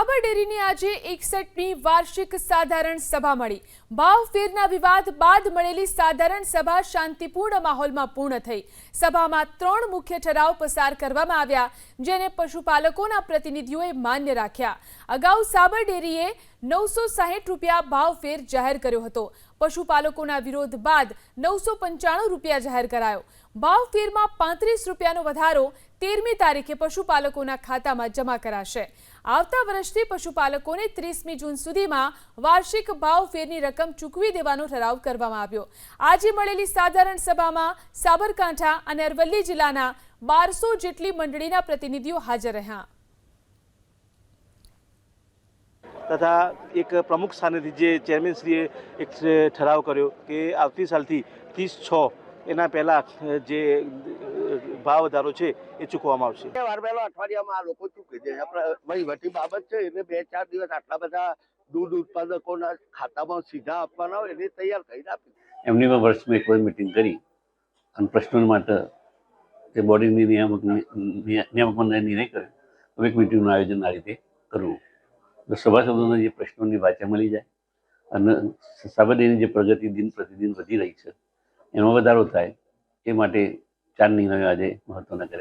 સાબર ડેરીની આજે એકસઠમી વાર્ષિક સાધારણ સભા મળી. ભાવ ફેરના વિવાદ બાદ મળેલી સાધારણ સભા શાંતિપૂર્ણ માહોલમાં પૂર્ણ થઈ. સભામાં ત્રણ મુખ્ય ઠરાવ પસાર કરવામાં આવ્યા, જેને પશુપાલકોના પ્રતિનિધિઓએ માન્ય રાખ્યા. અગાઉ સાબર ડેરીએ નવસો સાહીઠ રૂપિયા ભાવ ફેર જાહેર કર્યો હતો. પશુપાલકોના વિરોધ બાદ નવસો પંચાણું રૂપિયા જાહેર કરાયો. ભાવ ફેરમાં પાંત્રીસ રૂપિયાનો વધારો તેરમી તારીખે પશુપાલકોના ખાતામાં જમા કરાશે. આવતા વર્ષથી પશુપાલકોને ત્રીસમી જૂન સુધીમાં વાર્ષિક ભાવ ફેરની રકમ ચૂકવી દેવાનો ઠરાવ કરવામાં આવ્યો. આજે મળેલી સાધારણ સભામાં સાબરકાંઠા અને અરવલ્લી જિલ્લાના બારસો જેટલી મંડળીના પ્રતિનિધિઓ હાજર રહ્યા. તથા એક પ્રમુખ સ્થાનેથી જે ચેરમેનશ્રીએ એક ઠરાવ કર્યો કે આવતી સાલથી ત્રીસ છ એના પહેલાં જે ભાવ વધારો છે એ ચૂકવવામાં આવશે. વાર પહેલા અઠવાડિયામાં આ લોકો ચૂકી દે આપણે વહીવટી બાબત છે એટલે બે ચાર દિવસ આટલા બધા દૂધ ઉત્પાદકોના ખાતામાં સીધા આપવાના હોય એને તૈયાર કરીને આપી એમની પણ વર્ષમાં એક વાર મિટિંગ કરી. અને પ્રશ્નો માટે તે બોડીની નિયામક નિયામક નિર્ણય કર્યો. હવે એક મિટિંગનું આયોજન આ રીતે કરવું. સભાસદોને જે પ્રશ્નોની વાચા મળી જાય અને સાબરડીની જે પ્રગતિ દિન પ્રતિદિન વધી રહી છે, એમાં વધારો થાય, એ માટે ચાર નિર્ણયો આજે મહત્વના કર્યા